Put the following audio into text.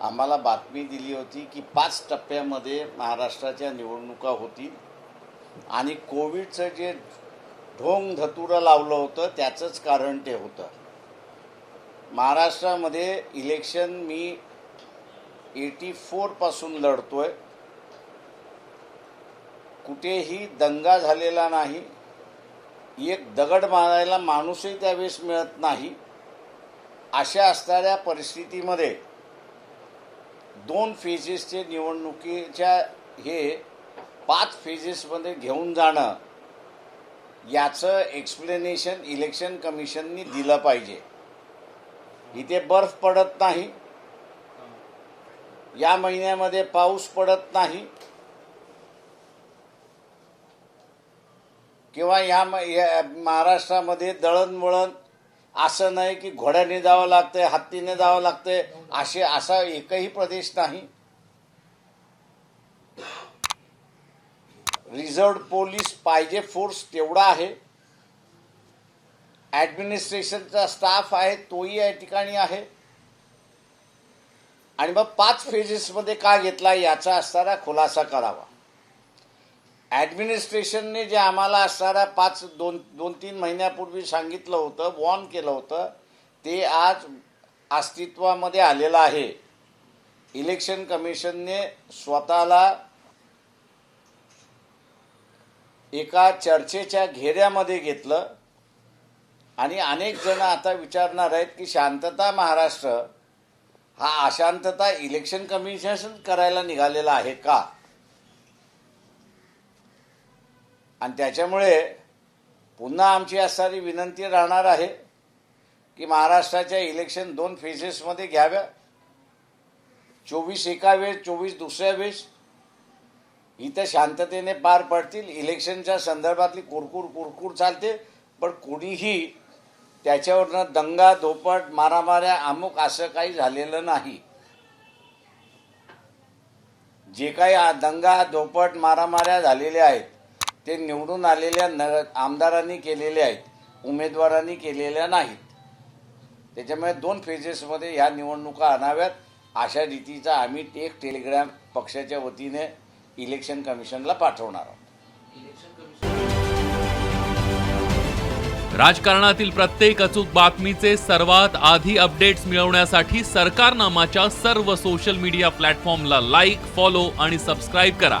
आम्हाला बातमी दिली होती की पाच टप्प्यामध्ये महाराष्ट्राच्या निवडणुका होतील. आणि कोविडचं जे ढोंग धतुरं लावलं होतं त्याचंच कारण ते होतं. महाराष्ट्रामध्ये इलेक्शन मी एटी फोरपासून लढतो आहे कुठेही दंगा झालेला नाही. एक दगड मारायला माणूसही त्यावेळेस मिळत नाही. अशा असणाऱ्या परिस्थितीमध्ये दोन फेजेसचे निवडणुकीच्या हे पाच फेजेसमध्ये घेऊन जाणं याचं एक्सप्लेनेशन इलेक्शन कमिशननी दिलं पाहिजे. इथे बर्फ पडत नाही. या महिन्यामध्ये पाऊस पडत नाही. किंवा या म- या महाराष्ट्रामध्ये दळणवळण असं नाही की घोड्याने जावं लागतंय हत्तीने जावं लागतंय असे असा एकही प्रदेश नाही. रिझर्व पोलीस पाहिजे फोर्स तेवढा आहे. ॲडमिनिस्ट्रेशनचा स्टाफ आहे तोही या ठिकाणी आहे. आणि मग पाच फेजेसमध्ये का घेतला याचा असणारा खुलासा करावा. ॲडमिनिस्ट्रेशनने जे आम्हाला असणाऱ्या पाच दोन दोन तीन महिन्यापूर्वी सांगितलं होतं वॉर्न केलं होतं ते आज अस्तित्वामध्ये आलेलं आहे. इलेक्शन कमिशनने स्वतःला एका चर्चेच्या घेऱ्यामध्ये घेतलं. आणि अनेक जण आता विचारणार आहेत की शांतता महाराष्ट्र हा अशांतता इलेक्शन कमिशन करायला निघालेला आहे का? आणि त्याच्यामुळे पुन्हा आमची असणारी विनंती राहणार आहे की महाराष्ट्राच्या इलेक्शन दोन फेजेसमध्ये घ्याव्या. चोवीस एका वेळेस चोवीस दुसऱ्या वेळेस. इथं शांततेने पार पडतील. इलेक्शनच्या संदर्भातली कुरकुर कुरकुर चालते. पण कोणीही त्याच्यावरनं दंगा धोपट मारामाऱ्या अमुक असं काही झालेलं नाही. जे काही दंगा धोपट मारामाऱ्या झालेल्या आहेत ते निवडून आलेल्या न आमदारांनी केलेले आहेत उमेदवारांनी केलेल्या नाहीत. त्याच्यामुळे दोन फेजेसमध्ये ह्या निवडणुका आणाव्यात. अशा रीतीचा आम्ही एक टेलिग्राम पक्षाच्या वतीने इलेक्शन कमिशनला पाठवणार आहोत. राजकारणातील प्रत्येक अचूक बातमीचे सर्वात आधी अपडेट्स मिळवण्यासाठी सरकारनामाच्या सर्व सोशल मीडिया प्लॅटफॉर्मला लाईक फॉलो आणि सबस्क्राईब करा.